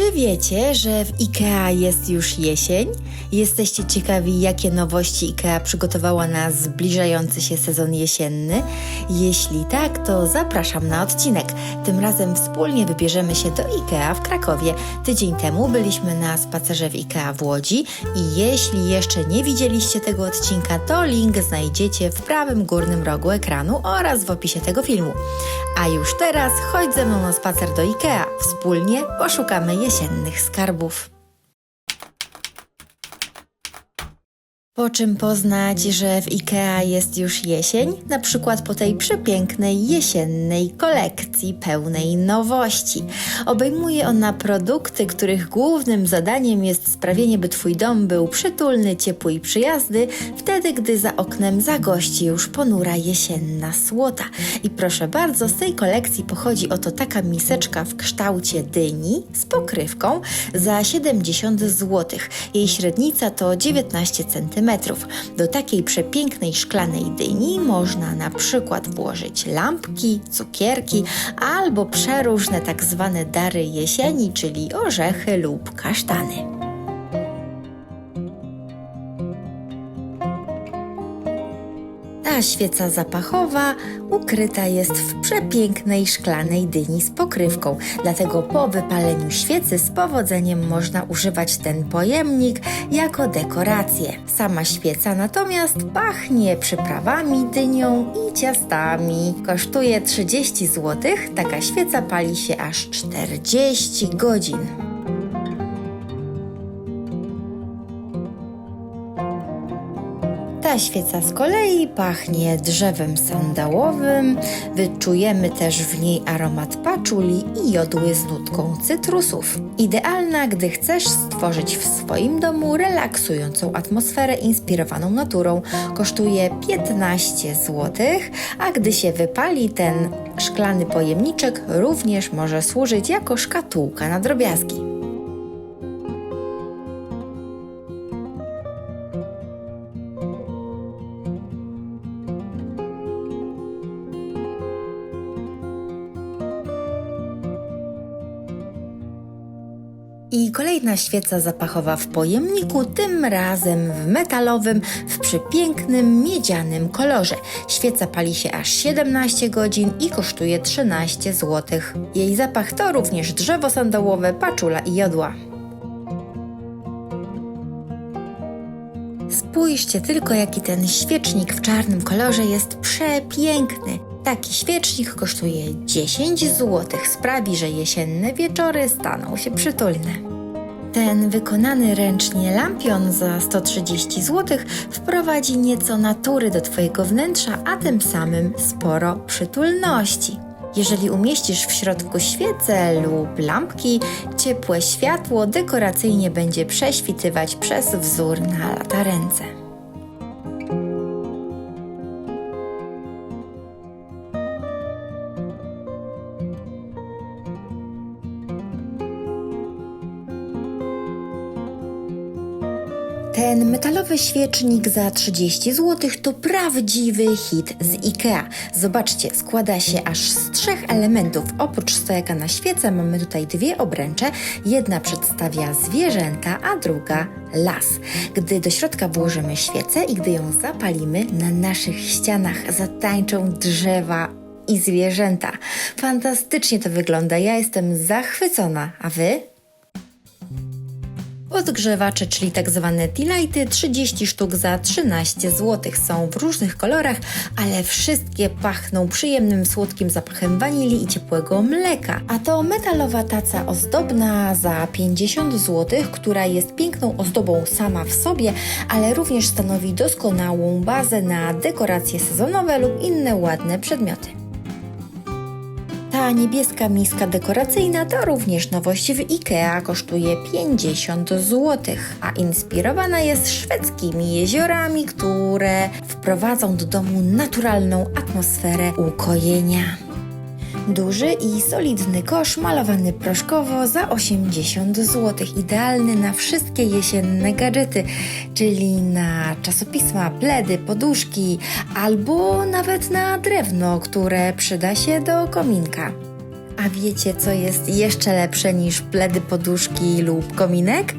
Czy wiecie, że w IKEA jest już jesień? Jesteście ciekawi, jakie nowości IKEA przygotowała na zbliżający się sezon jesienny? Jeśli tak, to zapraszam na odcinek. Tym razem wspólnie wybierzemy się do IKEA w Krakowie. Tydzień temu byliśmy na spacerze w IKEA w Łodzi i jeśli jeszcze nie widzieliście tego odcinka, to link znajdziecie w prawym górnym rogu ekranu oraz w opisie tego filmu. A już teraz chodź ze mną na spacer do IKEA. Wspólnie poszukamy jesiennych skarbów. Po czym poznać, że w IKEA jest już jesień? Na przykład po tej przepięknej jesiennej kolekcji pełnej nowości. Obejmuje ona produkty, których głównym zadaniem jest sprawienie, by Twój dom był przytulny, ciepły i przyjazny, wtedy gdy za oknem zagości już ponura jesienna słota. I proszę bardzo, z tej kolekcji pochodzi oto taka miseczka w kształcie dyni z pokrywką za 70 zł. Jej średnica to 19 cm. Do takiej przepięknej szklanej dyni można na przykład włożyć lampki, cukierki albo przeróżne tak zwane dary jesieni, czyli orzechy lub kasztany. Świeca zapachowa ukryta jest w przepięknej szklanej dyni z pokrywką, dlatego po wypaleniu świecy z powodzeniem można używać ten pojemnik jako dekorację. Sama świeca natomiast pachnie przyprawami, dynią i ciastami. Kosztuje 30 zł, taka świeca pali się aż 40 godzin. Ta świeca z kolei pachnie drzewem sandałowym. Wyczujemy też w niej aromat paczuli i jodły z nutką cytrusów. Idealna, gdy chcesz stworzyć w swoim domu relaksującą atmosferę inspirowaną naturą. Kosztuje 15 zł, a gdy się wypali ten szklany pojemniczek również może służyć jako szkatułka na drobiazgi. I kolejna świeca zapachowa w pojemniku, tym razem w metalowym, w przepięknym miedzianym kolorze. Świeca pali się aż 17 godzin i kosztuje 13 zł. Jej zapach to również drzewo sandałowe, paczula i jodła. Spójrzcie tylko, jaki ten świecznik w czarnym kolorze jest przepiękny. Taki świecznik kosztuje 10 zł. Sprawi, że jesienne wieczory staną się przytulne. Ten wykonany ręcznie lampion za 130 zł wprowadzi nieco natury do Twojego wnętrza, a tym samym sporo przytulności. Jeżeli umieścisz w środku świece lub lampki, ciepłe światło dekoracyjnie będzie prześwitywać przez wzór na latarence. Ten metalowy świecznik za 30 zł to prawdziwy hit z IKEA. Zobaczcie, składa się aż z trzech elementów. Oprócz stojaka na świecę mamy tutaj dwie obręcze. Jedna przedstawia zwierzęta, a druga las. Gdy do środka włożymy świecę i gdy ją zapalimy, na naszych ścianach zatańczą drzewa i zwierzęta. Fantastycznie to wygląda. Ja jestem zachwycona, a wy? Podgrzewacze, czyli tak zwane tea-lighty, 30 sztuk za 13 zł. Są w różnych kolorach, ale wszystkie pachną przyjemnym, słodkim zapachem wanilii i ciepłego mleka. A to metalowa taca ozdobna za 50 zł, która jest piękną ozdobą sama w sobie, ale również stanowi doskonałą bazę na dekoracje sezonowe lub inne ładne przedmioty. Ta niebieska miska dekoracyjna to również nowość w IKEA, kosztuje 50 zł, a inspirowana jest szwedzkimi jeziorami, które wprowadzą do domu naturalną atmosferę ukojenia. Duży i solidny kosz malowany proszkowo za 80 zł. Idealny na wszystkie jesienne gadżety, czyli na czasopisma, pledy, poduszki albo nawet na drewno, które przyda się do kominka. A wiecie, co jest jeszcze lepsze niż pledy, poduszki lub kominek?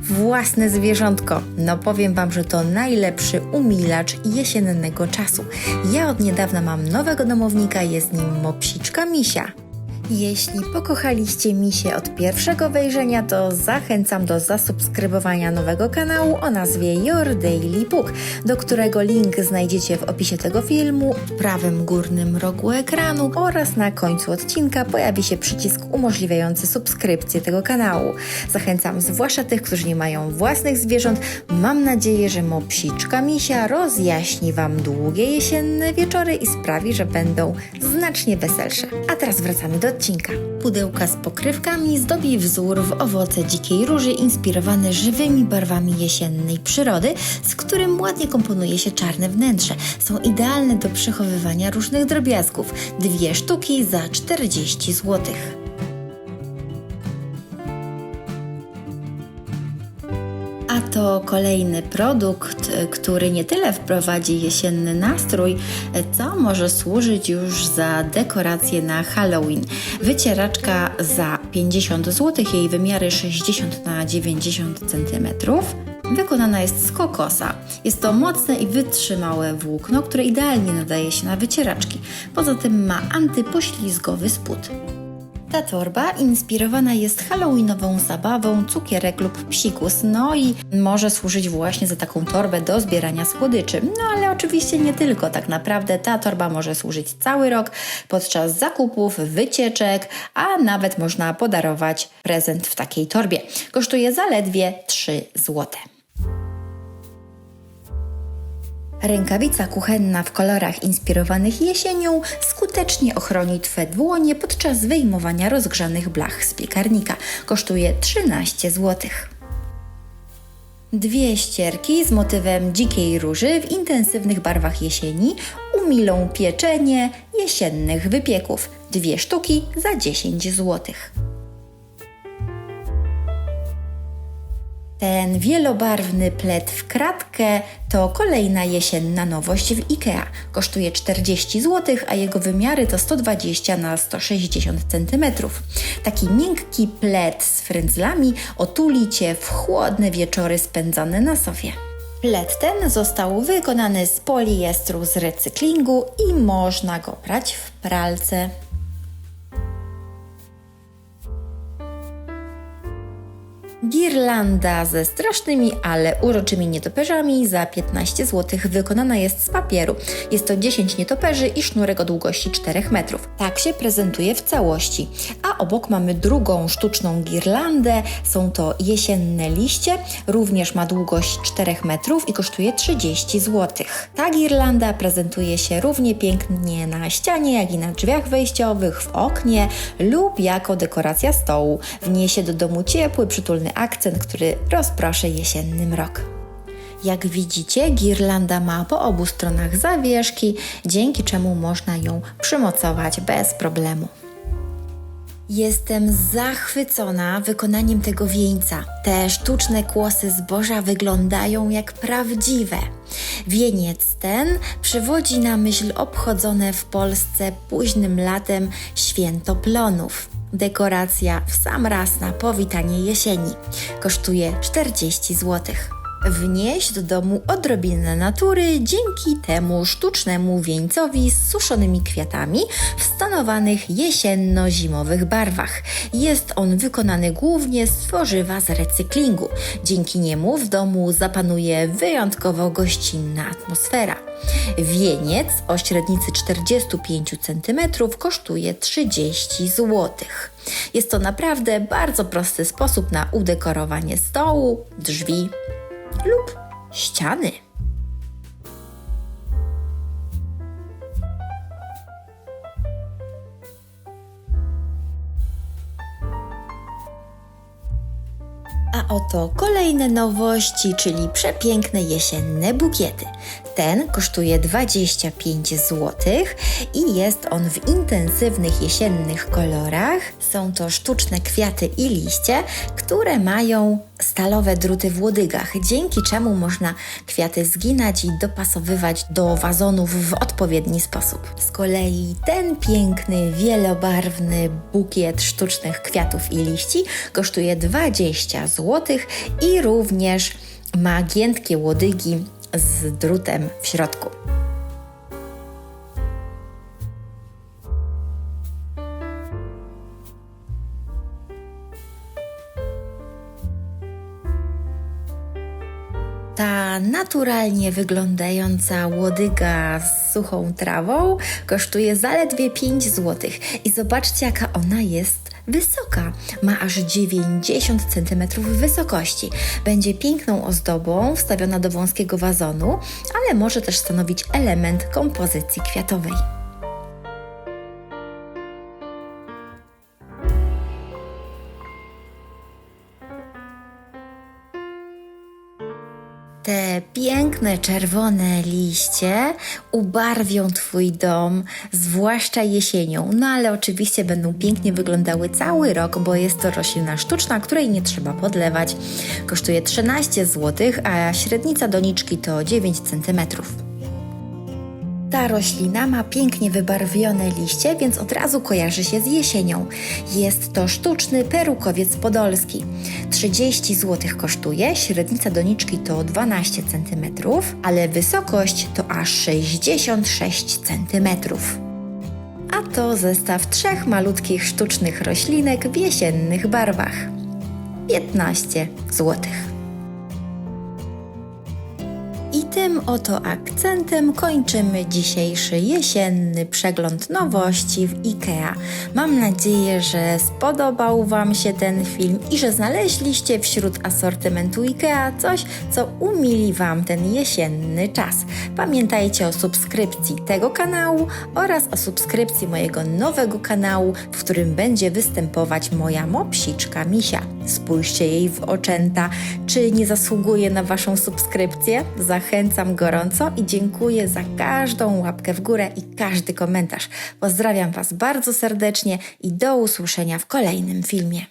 Własne zwierzątko. No powiem Wam, że to najlepszy umilacz jesiennego czasu. Ja od niedawna mam nowego domownika, jest nim mopsiczka Misia. Jeśli pokochaliście misie od pierwszego wejrzenia, to zachęcam do zasubskrybowania nowego kanału o nazwie Your Daily Book, do którego link znajdziecie w opisie tego filmu, w prawym górnym rogu ekranu oraz na końcu odcinka pojawi się przycisk umożliwiający subskrypcję tego kanału. Zachęcam zwłaszcza tych, którzy nie mają własnych zwierząt. Mam nadzieję, że mopsiczka misia rozjaśni Wam długie jesienne wieczory i sprawi, że będą znacznie weselsze. A teraz wracamy do odcinka. Pudełka z pokrywkami zdobi wzór w owoce dzikiej róży inspirowany żywymi barwami jesiennej przyrody, z którym ładnie komponuje się czarne wnętrze. Są idealne do przechowywania różnych drobiazgów. Dwie sztuki za 40 złotych. To kolejny produkt, który nie tyle wprowadzi jesienny nastrój, co może służyć już za dekorację na Halloween. Wycieraczka za 50 zł, jej wymiary 60 na 90 cm. Wykonana jest z kokosa. Jest to mocne i wytrzymałe włókno, które idealnie nadaje się na wycieraczki. Poza tym ma antypoślizgowy spód. Ta torba inspirowana jest halloweenową zabawą cukierek lub psikus, no i może służyć właśnie za taką torbę do zbierania słodyczy. No ale oczywiście nie tylko, tak naprawdę ta torba może służyć cały rok podczas zakupów, wycieczek, a nawet można podarować prezent w takiej torbie. Kosztuje zaledwie 3 złote. Rękawica kuchenna w kolorach inspirowanych jesienią skutecznie ochroni Twe dłonie podczas wyjmowania rozgrzanych blach z piekarnika. Kosztuje 13 zł. Dwie ścierki z motywem dzikiej róży w intensywnych barwach jesieni umilą pieczenie jesiennych wypieków. Dwie sztuki za 10 złotych. Ten wielobarwny plet w kratkę to kolejna jesienna nowość w IKEA. Kosztuje 40 zł, a jego wymiary to 120 na 160 cm. Taki miękki plet z frędzlami otuli Cię w chłodne wieczory spędzane na sofie. Plet ten został wykonany z poliestru z recyklingu i można go brać w pralce. Girlanda ze strasznymi, ale uroczymi nietoperzami za 15 zł wykonana jest z papieru. Jest to 10 nietoperzy i sznurek o długości 4 metrów. Tak się prezentuje w całości. A obok mamy drugą sztuczną girlandę. Są to jesienne liście. Również ma długość 4 metrów i kosztuje 30 zł. Ta girlanda prezentuje się równie pięknie na ścianie, jak i na drzwiach wejściowych, w oknie lub jako dekoracja stołu. Wniesie do domu ciepły, przytulny akcent, który rozproszy jesienny mrok. Jak widzicie, girlanda ma po obu stronach zawieszki, dzięki czemu można ją przymocować bez problemu. Jestem zachwycona wykonaniem tego wieńca. Te sztuczne kłosy zboża wyglądają jak prawdziwe. Wieniec ten przywodzi na myśl obchodzone w Polsce późnym latem święto plonów. Dekoracja w sam raz na powitanie jesieni. Kosztuje 40 zł. Wnieść do domu odrobinę natury dzięki temu sztucznemu wieńcowi z suszonymi kwiatami w stonowanych jesienno-zimowych barwach. Jest on wykonany głównie z tworzywa z recyklingu. Dzięki niemu w domu zapanuje wyjątkowo gościnna atmosfera. Wieniec o średnicy 45 cm kosztuje 30 zł. Jest to naprawdę bardzo prosty sposób na udekorowanie stołu, drzwi lub ściany. A oto kolejne nowości, czyli przepiękne jesienne bukiety. Ten kosztuje 25 zł i jest on w intensywnych jesiennych kolorach. Są to sztuczne kwiaty i liście, które mają stalowe druty w łodygach, dzięki czemu można kwiaty zginać i dopasowywać do wazonów w odpowiedni sposób. Z kolei ten piękny, wielobarwny bukiet sztucznych kwiatów i liści kosztuje 20 zł i również ma giętkie łodygi z drutem w środku. Ta naturalnie wyglądająca łodyga z suchą trawą kosztuje zaledwie 5 zł. I zobaczcie, jaka ona jest wysoka. Ma aż 90 cm wysokości. Będzie piękną ozdobą wstawiona do wąskiego wazonu, ale może też stanowić element kompozycji kwiatowej. Te piękne czerwone liście ubarwią Twój dom, zwłaszcza jesienią. No ale oczywiście będą pięknie wyglądały cały rok, bo jest to roślina sztuczna, której nie trzeba podlewać. Kosztuje 13 zł, a średnica doniczki to 9 cm. Ta roślina ma pięknie wybarwione liście, więc od razu kojarzy się z jesienią. Jest to sztuczny perukowiec podolski. 30 zł kosztuje, średnica doniczki to 12 cm, ale wysokość to aż 66 cm. A to zestaw trzech malutkich sztucznych roślinek w jesiennych barwach. 15 złotych. Oto akcentem kończymy dzisiejszy jesienny przegląd nowości w IKEA. Mam nadzieję, że spodobał Wam się ten film i że znaleźliście wśród asortymentu IKEA coś, co umili Wam ten jesienny czas. Pamiętajcie o subskrypcji tego kanału oraz o subskrypcji mojego nowego kanału, w którym będzie występować moja mopsiczka Misia. Spójrzcie jej w oczęta, czy nie zasługuje na Waszą subskrypcję? Zachęcam gorąco i dziękuję za każdą łapkę w górę i każdy komentarz. Pozdrawiam Was bardzo serdecznie i do usłyszenia w kolejnym filmie.